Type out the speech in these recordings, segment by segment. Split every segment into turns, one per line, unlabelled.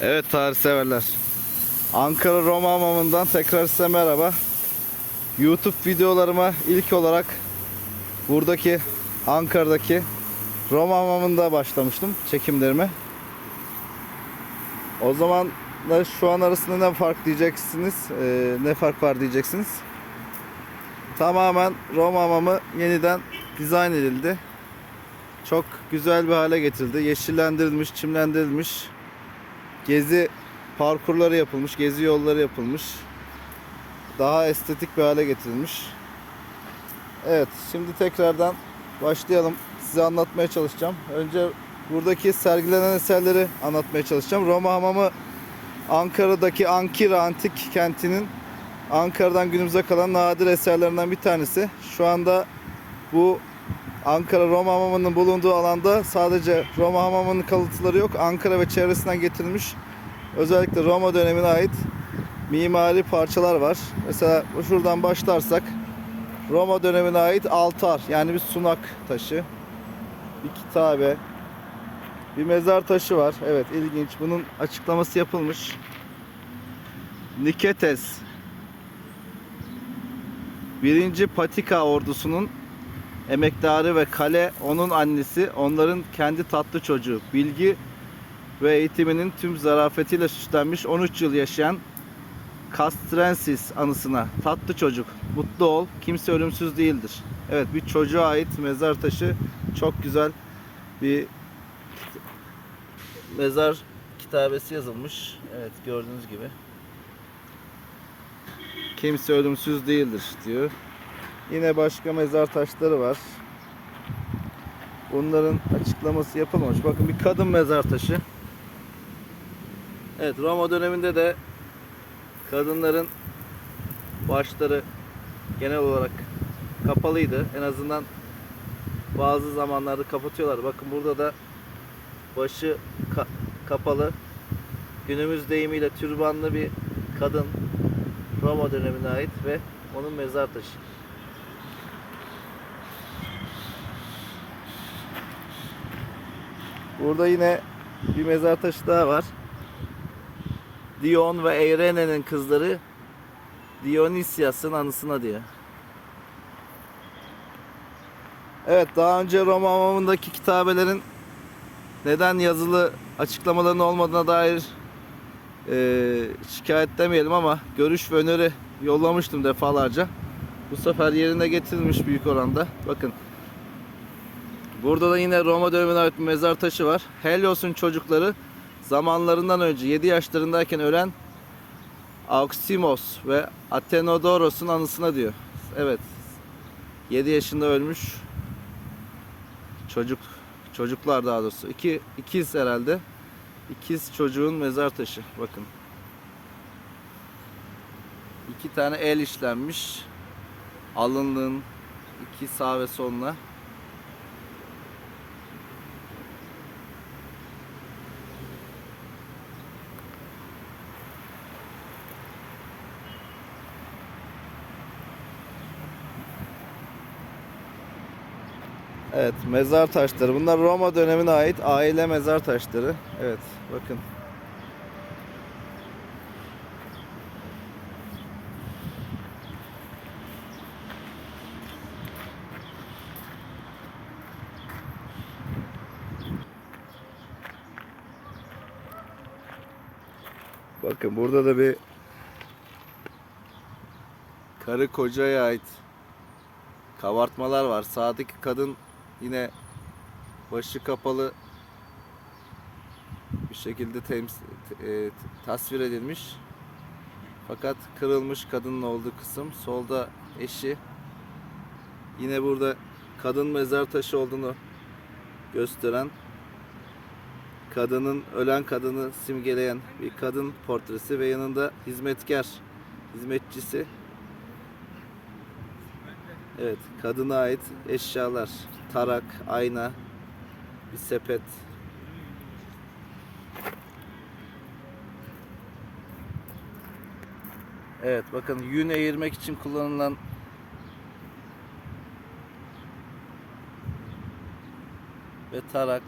Evet tarih severler. Ankara Roma Hamamı'ndan tekrar size merhaba. YouTube videolarıma ilk olarak buradaki Ankara'daki Roma Hamamı'nda başlamıştım çekimlerime. O zaman da şu an arasında ne fark diyeceksiniz? Ee, ne fark var diyeceksiniz? Tamamen Roma Hamamı yeniden dizayn edildi. Çok güzel bir hale getirildi. Yeşillendirilmiş, çimlendirilmiş. Gezi parkurları yapılmış, gezi yolları yapılmış. Daha estetik bir hale getirilmiş. Evet, şimdi tekrardan başlayalım. Size anlatmaya çalışacağım. Önce buradaki sergilenen eserleri anlatmaya çalışacağım. Roma Hamamı Ankara'daki Ankara Antik Kenti'nin Ankara'dan günümüze kalan nadir eserlerinden bir tanesi. Şu anda bu Ankara Roma Hamamı'nın bulunduğu alanda sadece Roma Hamamı'nın kalıntıları yok. Ankara ve çevresinden getirilmiş özellikle Roma dönemine ait mimari parçalar var. Mesela şuradan başlarsak Roma dönemine ait altar yani bir sunak taşı, bir kitabe, bir mezar taşı var. Evet ilginç. Bunun açıklaması yapılmış. Niketes Birinci Patika ordusunun emektarı ve kale onun annesi, onların kendi tatlı çocuğu. Bilgi ve eğitiminin tüm zarafetiyle süslenmiş 13 yıl yaşayan Castrensis anısına tatlı çocuk, mutlu ol, kimse ölümsüz değildir. Evet bir çocuğa ait mezar taşı çok güzel bir mezar kitabesi yazılmış. Evet gördüğünüz gibi. Kimse ölümsüz değildir diyor. Yine başka mezar taşları var. Bunların açıklaması yapılmamış. Bakın bir kadın mezar taşı. Evet Roma döneminde de kadınların başları genel olarak kapalıydı. En azından bazı zamanlarda kapatıyorlar. Bakın burada da başı ka- kapalı günümüz deyimiyle türbanlı bir kadın Roma dönemine ait ve onun mezar taşı. Burada yine bir mezar taşı daha var. Dion ve Eirene'nin kızları Dionysias'ın anısına diyor. Evet daha önce Roma hamamındaki kitabelerin neden yazılı açıklamaların olmadığına dair eee şikayet demeyelim ama görüş ve öneri yollamıştım defalarca. Bu sefer yerine getirilmiş büyük oranda. Bakın Burada da yine Roma dönemine ait mezar taşı var. Helios'un çocukları zamanlarından önce 7 yaşlarındayken ölen Auximos ve Athenodoros'un anısına diyor. Evet. 7 yaşında ölmüş çocuk çocuklar daha doğrusu. İki ikiz herhalde. İkiz çocuğun mezar taşı. Bakın. İki tane el işlenmiş. Alınlığın iki sağ ve soluna. Evet, mezar taşları. Bunlar Roma dönemine ait aile mezar taşları. Evet, bakın. Bakın burada da bir karı kocaya ait kabartmalar var. Sağdaki kadın yine başı kapalı bir şekilde tems- e, tasvir edilmiş. Fakat kırılmış kadının olduğu kısım. Solda eşi. Yine burada kadın mezar taşı olduğunu gösteren kadının ölen kadını simgeleyen bir kadın portresi ve yanında hizmetkar hizmetçisi Evet, kadına ait eşyalar. Tarak, ayna, bir sepet. Evet, bakın yün eğirmek için kullanılan ve tarak.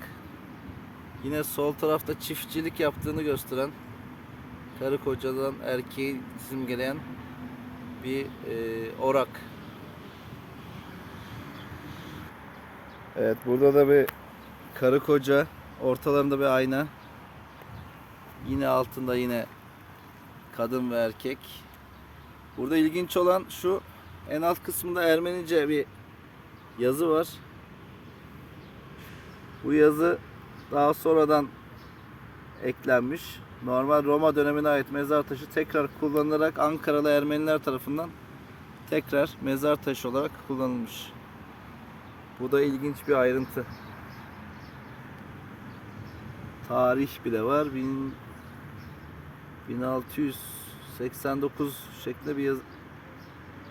Yine sol tarafta çiftçilik yaptığını gösteren karı kocadan erkeği simgeleyen bir e, orak. Evet burada da bir karı koca ortalarında bir ayna. Yine altında yine kadın ve erkek. Burada ilginç olan şu en alt kısmında Ermenice bir yazı var. Bu yazı daha sonradan eklenmiş. Normal Roma dönemine ait mezar taşı tekrar kullanılarak Ankaralı Ermeniler tarafından tekrar mezar taşı olarak kullanılmış. Bu da ilginç bir ayrıntı. Tarih bile var. Bin- 1689 şeklinde bir yazı.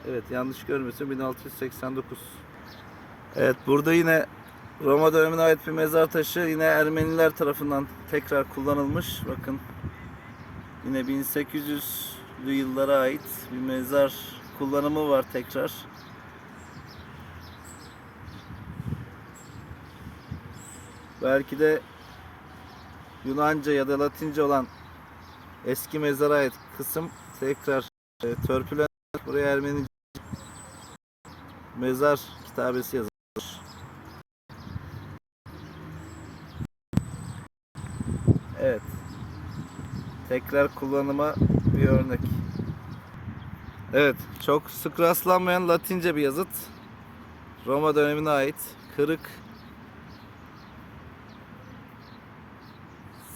Evet yanlış görmüyorsam 1689. Evet burada yine Roma dönemine ait bir mezar taşı yine Ermeniler tarafından tekrar kullanılmış. Bakın yine 1800'lü yıllara ait bir mezar kullanımı var tekrar. Belki de Yunanca ya da Latince olan eski mezara ait kısım tekrar e, törpülen buraya Ermeni mezar kitabesi yazılmış. Evet. Tekrar kullanıma bir örnek. Evet, çok sık rastlanmayan Latince bir yazıt. Roma dönemine ait kırık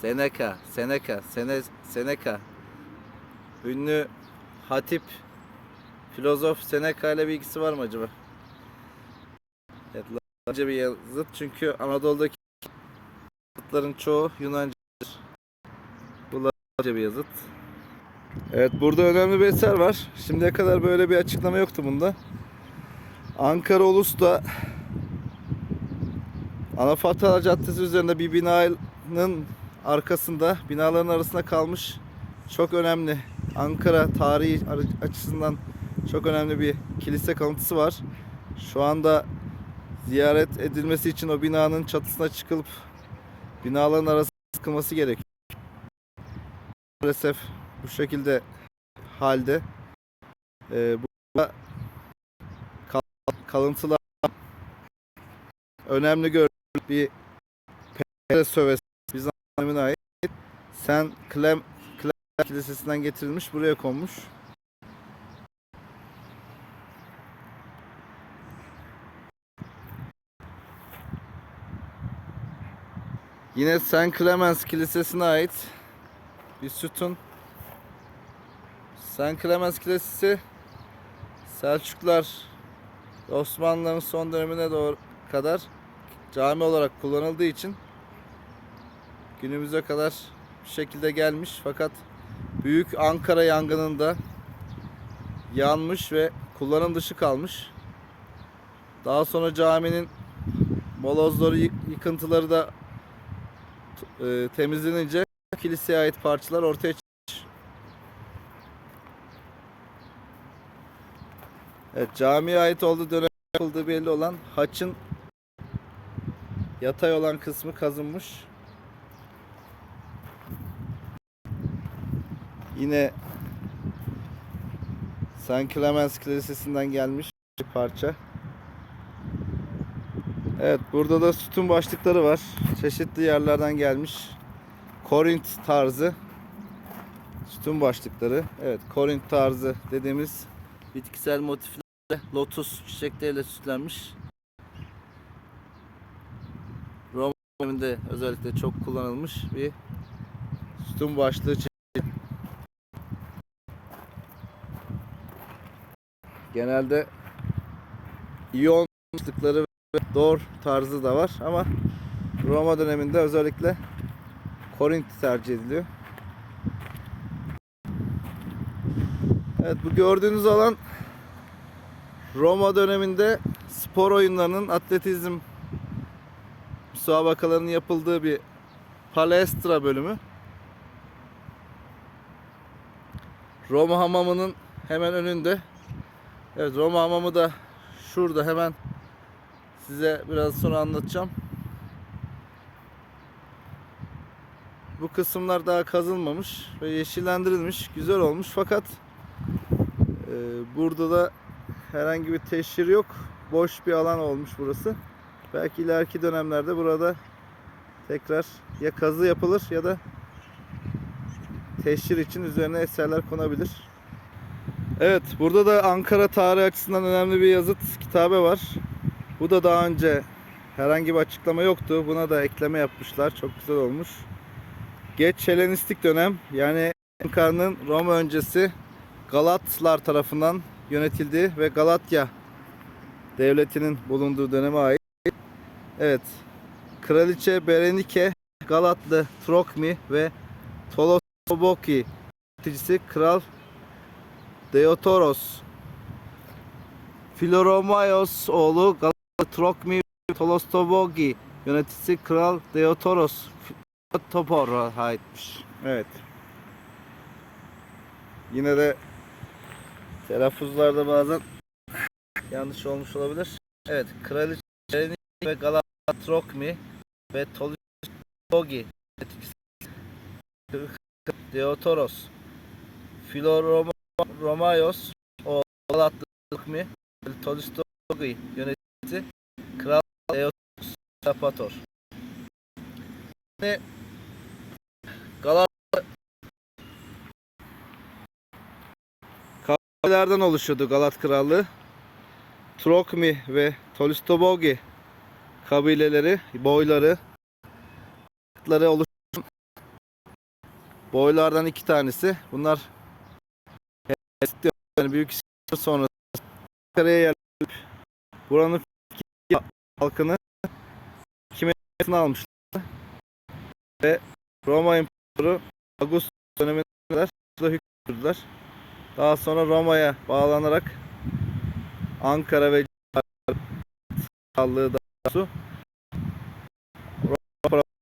Seneca, Seneca, Sene, Seneca. Ünlü hatip filozof Seneca ile bir ilgisi var mı acaba? Evet, Latince bir yazıt çünkü Anadolu'daki yazıtların çoğu Yunancadır. Bu Latince bir yazıt. Evet burada önemli bir eser var. Şimdiye kadar böyle bir açıklama yoktu bunda. Ankara Ulus'ta Anafartalar Caddesi üzerinde bir binanın arkasında binaların arasında kalmış çok önemli Ankara tarihi açısından çok önemli bir kilise kalıntısı var. Şu anda ziyaret edilmesi için o binanın çatısına çıkılıp binaların arasına sıkılması gerekiyor. Maalesef bu şekilde halde ee, bu kal- kalıntılar önemli görülür bir Pere sövesi dönemine ait Sen Clem, Clem Kilisesi'nden getirilmiş buraya konmuş. Yine St. Clemens Kilisesi'ne ait bir sütun. St. Clemens Kilisesi Selçuklar Osmanlıların son dönemine doğru kadar cami olarak kullanıldığı için günümüze kadar bir şekilde gelmiş fakat Büyük Ankara yangınında yanmış ve kullanım dışı kalmış. Daha sonra caminin molozları, yık- yıkıntıları da e, temizlenince kiliseye ait parçalar ortaya çıkmış. Evet, camiye ait olduğu dönem yapıldığı belli olan haçın yatay olan kısmı kazınmış. Yine St. Clemens Kilisesi'nden gelmiş bir parça. Evet burada da sütun başlıkları var. Çeşitli yerlerden gelmiş. Korint tarzı sütun başlıkları. Evet Korint tarzı dediğimiz bitkisel motiflerle lotus çiçekleriyle süslenmiş. Roma döneminde özellikle çok kullanılmış bir sütun başlığı Genelde iyon başlıkları ve dor tarzı da var ama Roma döneminde özellikle Korint tercih ediliyor. Evet bu gördüğünüz alan Roma döneminde spor oyunlarının atletizm müsabakalarının yapıldığı bir palestra bölümü. Roma hamamının hemen önünde Evet Roma hamamı da şurada hemen size biraz sonra anlatacağım. bu kısımlar daha kazılmamış ve yeşillendirilmiş. Güzel olmuş fakat e, burada da herhangi bir teşhir yok. Boş bir alan olmuş burası. Belki ileriki dönemlerde burada tekrar ya kazı yapılır ya da teşhir için üzerine eserler konabilir. Evet, burada da Ankara tarihi açısından önemli bir yazıt kitabe var. Bu da daha önce herhangi bir açıklama yoktu. Buna da ekleme yapmışlar. Çok güzel olmuş. Geç Helenistik dönem yani Ankara'nın Roma öncesi Galatlar tarafından yönetildiği ve Galatya devletinin bulunduğu döneme ait. Evet. Kraliçe Berenike, Galatlı Trokmi ve Tolosoboki yöneticisi Kral Deotoros Filoromaios oğlu Galatlı Trokmi ve Tolostobogi yöneticisi Kral Deotoros Topor'a aitmiş. Evet. Yine de telaffuzlarda bazen yanlış olmuş olabilir. Evet, Kraliçe Berenike ve Galatlı Trokmi ve Tolostobogi yöneticisi Deotoros Filoromaios Galatlı Trokmi ve Tolostobogi yöneticisi Kral Deotoros Sapator. Yine Galat kabilelerden oluşuyordu Galat Krallığı. Trokmi ve Tolistobogi kabileleri, boyları ları oluşan boylardan iki tanesi. Bunlar yani büyük İskender sonrası Ankara'ya yerleşip buranın halkını himayesine almışlar ve Roma İmparatoru Augustus dönemine kadar hükmürdüler. Daha sonra Roma'ya bağlanarak Ankara ve Krallığı da su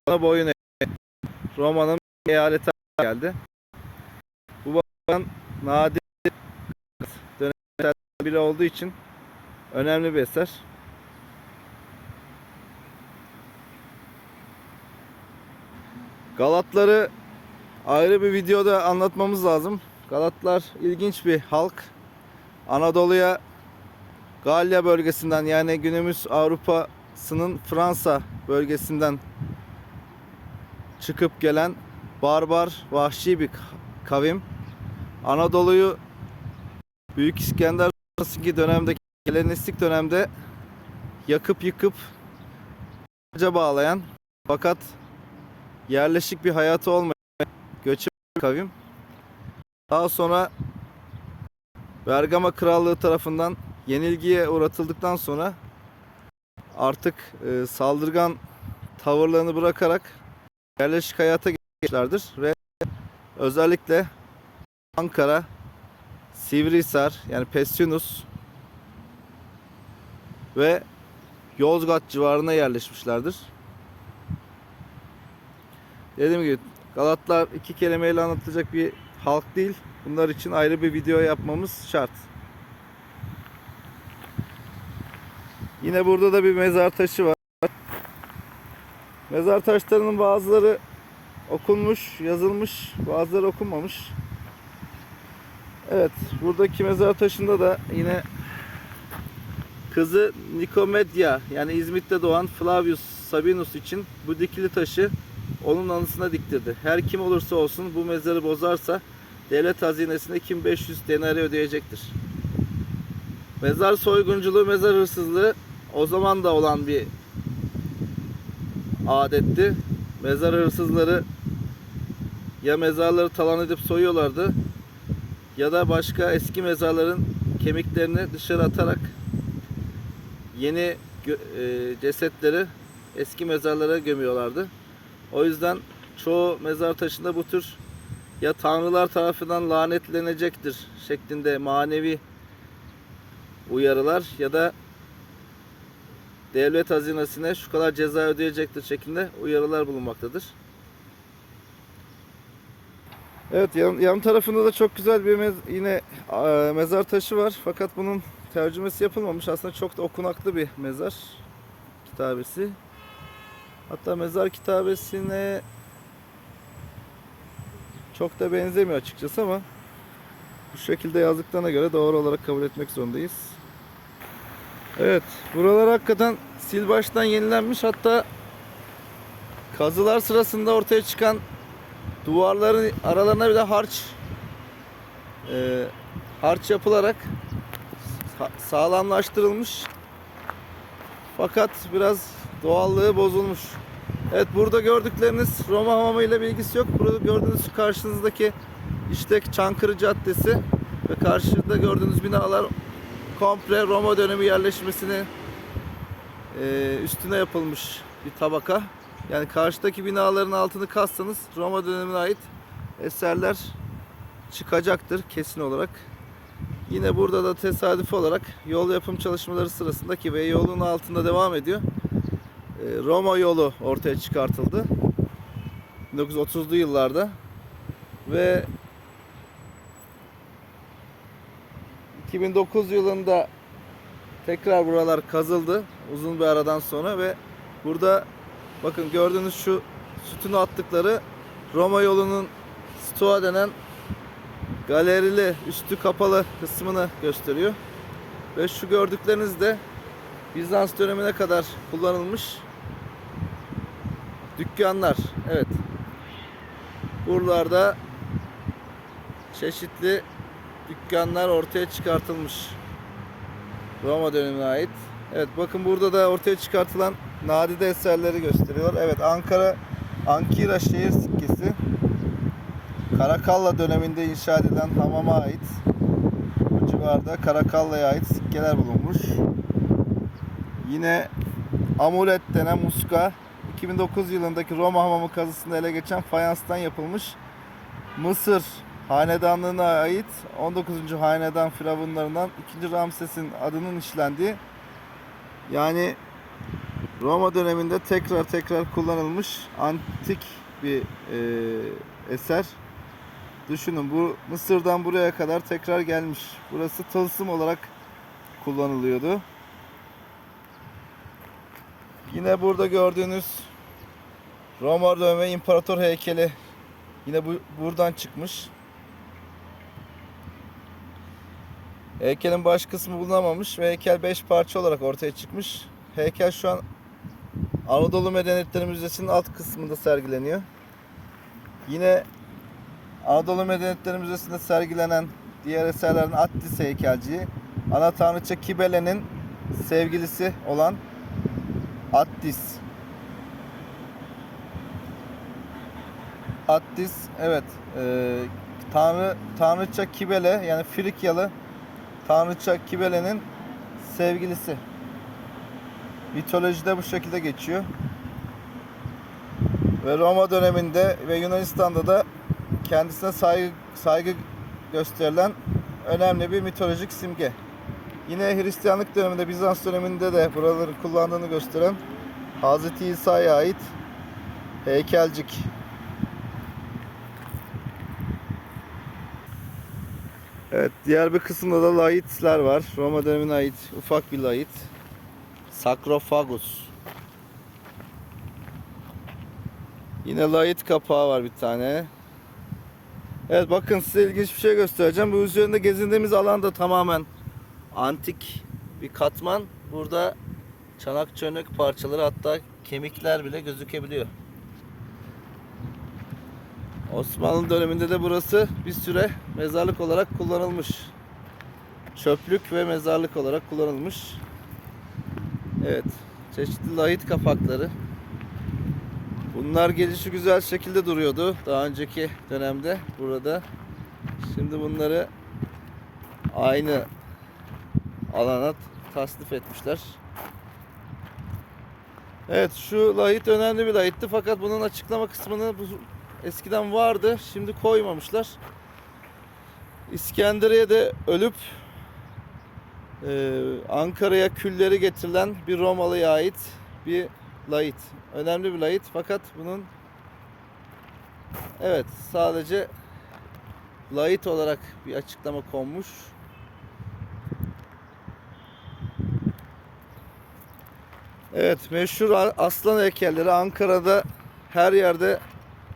Roma boyun eğdi. Roma'nın eyaleti geldi. Bu bakımdan nadir biri olduğu için önemli bir eser. Galatları ayrı bir videoda anlatmamız lazım. Galatlar ilginç bir halk. Anadolu'ya Galya bölgesinden yani günümüz Avrupa'sının Fransa bölgesinden çıkıp gelen barbar, vahşi bir kavim. Anadolu'yu Büyük İskender sonraki dönemdeki Helenistik dönemde yakıp yıkıp bağlayan fakat yerleşik bir hayatı olmayan göçebe kavim. Daha sonra Bergama Krallığı tarafından yenilgiye uğratıldıktan sonra artık e, saldırgan tavırlarını bırakarak yerleşik hayata geçmişlerdir ve özellikle Ankara, Sivrihisar yani Pessinus ve Yozgat civarına yerleşmişlerdir. Dediğim gibi Galatlar iki kelimeyle anlatılacak bir halk değil. Bunlar için ayrı bir video yapmamız şart. Yine burada da bir mezar taşı var. Mezar taşlarının bazıları okunmuş, yazılmış, bazıları okunmamış. Evet, buradaki mezar taşında da yine kızı Nikomedya yani İzmit'te doğan Flavius Sabinus için bu dikili taşı onun anısına diktirdi. Her kim olursa olsun bu mezarı bozarsa devlet hazinesine kim 500 denari ödeyecektir. Mezar soygunculuğu, mezar hırsızlığı o zaman da olan bir adetti. Mezar hırsızları ya mezarları talan edip soyuyorlardı ya da başka eski mezarların kemiklerini dışarı atarak yeni e, cesetleri eski mezarlara gömüyorlardı. O yüzden çoğu mezar taşında bu tür ya tanrılar tarafından lanetlenecektir şeklinde manevi uyarılar ya da devlet hazinesine şu kadar ceza ödeyecektir şeklinde uyarılar bulunmaktadır. Evet yan, yan tarafında da çok güzel bir mez- yine e, mezar taşı var fakat bunun tercümesi yapılmamış. Aslında çok da okunaklı bir mezar kitabesi. Hatta mezar kitabesine Çok da benzemiyor açıkçası ama bu şekilde yazdıklarına göre doğru olarak kabul etmek zorundayız. Evet, buralar hakikaten sil baştan yenilenmiş. Hatta kazılar sırasında ortaya çıkan duvarların aralarına bile harç e, harç yapılarak sa- sağlamlaştırılmış. Fakat biraz doğallığı bozulmuş. Evet burada gördükleriniz Roma hamamı ile bir ilgisi yok. Burada gördüğünüz karşınızdaki İşlek Çankırı Caddesi ve karşıda gördüğünüz binalar komple Roma dönemi yerleşmesini e, üstüne yapılmış bir tabaka. Yani karşıdaki binaların altını kazsanız Roma dönemine ait eserler çıkacaktır kesin olarak. Yine burada da tesadüf olarak yol yapım çalışmaları sırasındaki ve yolun altında devam ediyor. E, Roma yolu ortaya çıkartıldı. 1930'lu yıllarda ve 2009 yılında tekrar buralar kazıldı uzun bir aradan sonra ve burada bakın gördüğünüz şu sütunu attıkları Roma yolunun Stoa denen galerili üstü kapalı kısmını gösteriyor. Ve şu gördükleriniz de Bizans dönemine kadar kullanılmış dükkanlar. Evet. Buralarda çeşitli dükkanlar ortaya çıkartılmış. Roma dönemine ait. Evet bakın burada da ortaya çıkartılan nadide eserleri gösteriyorlar. Evet Ankara Ankira şehir sikkesi. Karakalla döneminde inşa edilen hamama ait. Bu civarda Karakalla'ya ait sikkeler bulunmuş. Yine amulet denen muska 2009 yılındaki Roma hamamı kazısında ele geçen fayanstan yapılmış. Mısır hanedanlığına ait 19. hanedan firavunlarından 2. Ramses'in adının işlendiği yani Roma döneminde tekrar tekrar kullanılmış antik bir e, eser. Düşünün bu Mısır'dan buraya kadar tekrar gelmiş. Burası tılsım olarak kullanılıyordu. Yine burada gördüğünüz Roma dönemi imparator heykeli yine bu buradan çıkmış. Heykelin baş kısmı bulunamamış ve heykel 5 parça olarak ortaya çıkmış. Heykel şu an Anadolu Medeniyetleri Müzesi'nin alt kısmında sergileniyor. Yine Anadolu Medeniyetleri Müzesi'nde sergilenen diğer eserlerin Attis heykelciği, ana tanrıça Kibele'nin sevgilisi olan Attis. Attis, evet, e, tanrı tanrıça Kibele yani Frikyalı tanrıça Kibele'nin sevgilisi. Mitolojide bu şekilde geçiyor. Ve Roma döneminde ve Yunanistan'da da kendisine saygı, saygı gösterilen önemli bir mitolojik simge. Yine Hristiyanlık döneminde Bizans döneminde de buraları kullandığını gösteren Hz. İsa'ya ait heykelcik. Evet, diğer bir kısımda da laitler var. Roma dönemine ait ufak bir lait. Sakrofagus. Yine lait kapağı var bir tane. Evet bakın size ilginç bir şey göstereceğim. Bu üzerinde gezindiğimiz alan da tamamen antik bir katman. Burada çanak çönük parçaları hatta kemikler bile gözükebiliyor. Osmanlı döneminde de burası bir süre mezarlık olarak kullanılmış. Çöplük ve mezarlık olarak kullanılmış. Evet, çeşitli lahit kapakları. Bunlar gelişi güzel şekilde duruyordu daha önceki dönemde burada. Şimdi bunları aynı alana tasnif etmişler. Evet şu lahit önemli bir lahitti fakat bunun açıklama kısmını eskiden vardı şimdi koymamışlar. İskenderiye'de ölüp e, Ankara'ya külleri getirilen bir Romalı'ya ait bir lahit. Önemli bir lahit fakat bunun evet sadece lahit olarak bir açıklama konmuş. Evet meşhur aslan heykelleri Ankara'da her yerde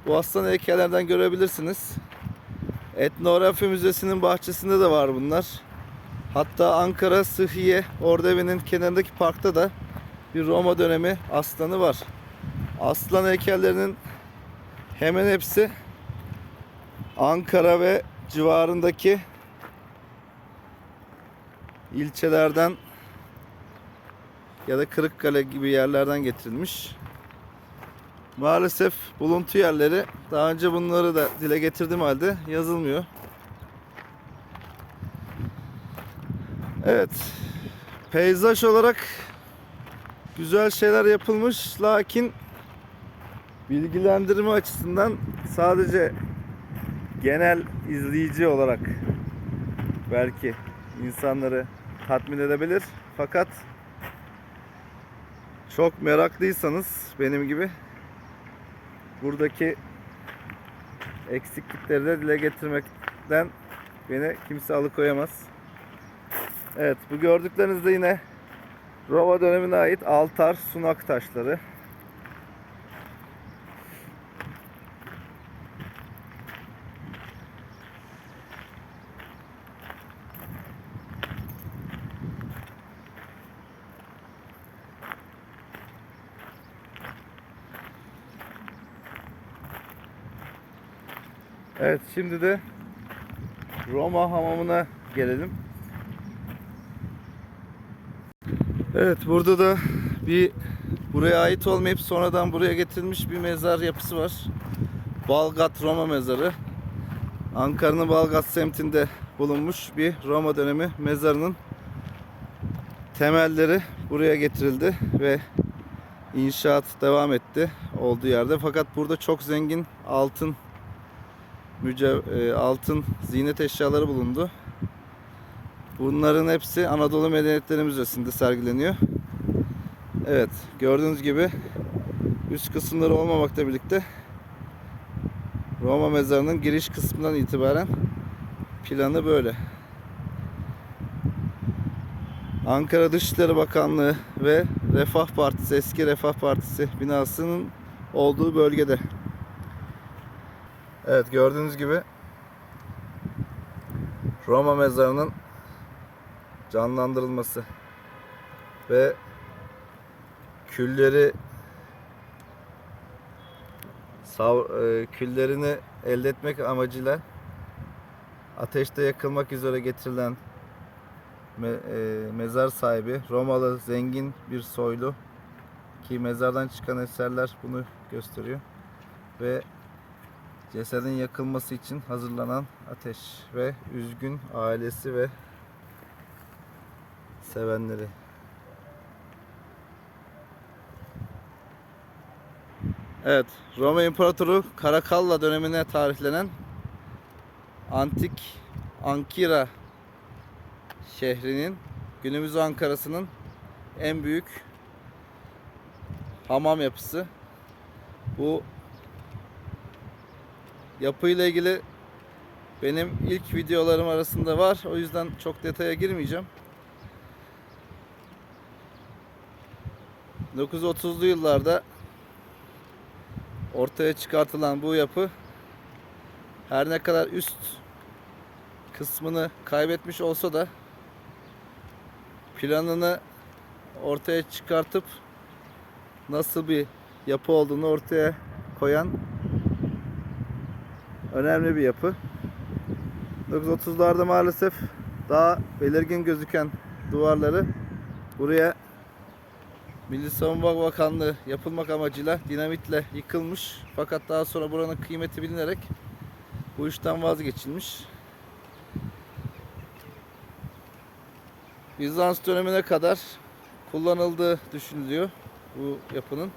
bu aslan heykellerden görebilirsiniz. Etnografi Müzesi'nin bahçesinde de var bunlar. Hatta Ankara Sıhhiye Ordevi'nin kenarındaki parkta da bir Roma dönemi aslanı var. Aslan heykellerinin hemen hepsi Ankara ve civarındaki ilçelerden ya da Kırıkkale gibi yerlerden getirilmiş. Maalesef buluntu yerleri daha önce bunları da dile getirdiğim halde yazılmıyor. Evet. Peyzaj olarak güzel şeyler yapılmış lakin bilgilendirme açısından sadece genel izleyici olarak belki insanları tatmin edebilir. Fakat çok meraklıysanız benim gibi buradaki eksiklikleri de dile getirmekten beni kimse alıkoyamaz. Evet bu gördükleriniz de yine Roma dönemine ait altar sunak taşları. Evet şimdi de Roma hamamına gelelim. Evet burada da bir buraya ait olmayıp sonradan buraya getirilmiş bir mezar yapısı var. Balgat Roma mezarı. Ankara'nın Balgat semtinde bulunmuş bir Roma dönemi mezarının temelleri buraya getirildi ve inşaat devam etti olduğu yerde. Fakat burada çok zengin altın mücev e, altın ziynet eşyaları bulundu. Bunların hepsi Anadolu Medeniyetleri Müzesi'nde sergileniyor. Evet, gördüğünüz gibi üst kısımları olmamakla birlikte Roma mezarının giriş kısmından itibaren planı böyle. Ankara Dışişleri Bakanlığı ve Refah Partisi, eski Refah Partisi binasının olduğu bölgede. Evet gördüğünüz gibi Roma mezarının canlandırılması ve külleri sav, e, küllerini elde etmek amacıyla ateşte yakılmak üzere getirilen me, e, mezar sahibi Romalı zengin bir soylu ki mezardan çıkan eserler bunu gösteriyor ve cesedin yakılması için hazırlanan ateş ve üzgün ailesi ve sevenleri. Evet, Roma İmparatoru Karakalla dönemine tarihlenen antik Ankira şehrinin günümüz Ankara'sının en büyük hamam yapısı. Bu yapıyla ilgili benim ilk videolarım arasında var. O yüzden çok detaya girmeyeceğim. 1930'lu yıllarda ortaya çıkartılan bu yapı her ne kadar üst kısmını kaybetmiş olsa da planını ortaya çıkartıp nasıl bir yapı olduğunu ortaya koyan önemli bir yapı. 1930'larda maalesef daha belirgin gözüken duvarları buraya Milli Savunma Bakanlığı yapılmak amacıyla dinamitle yıkılmış. Fakat daha sonra buranın kıymeti bilinerek bu işten vazgeçilmiş. Bizans dönemine kadar kullanıldığı düşünülüyor bu yapının.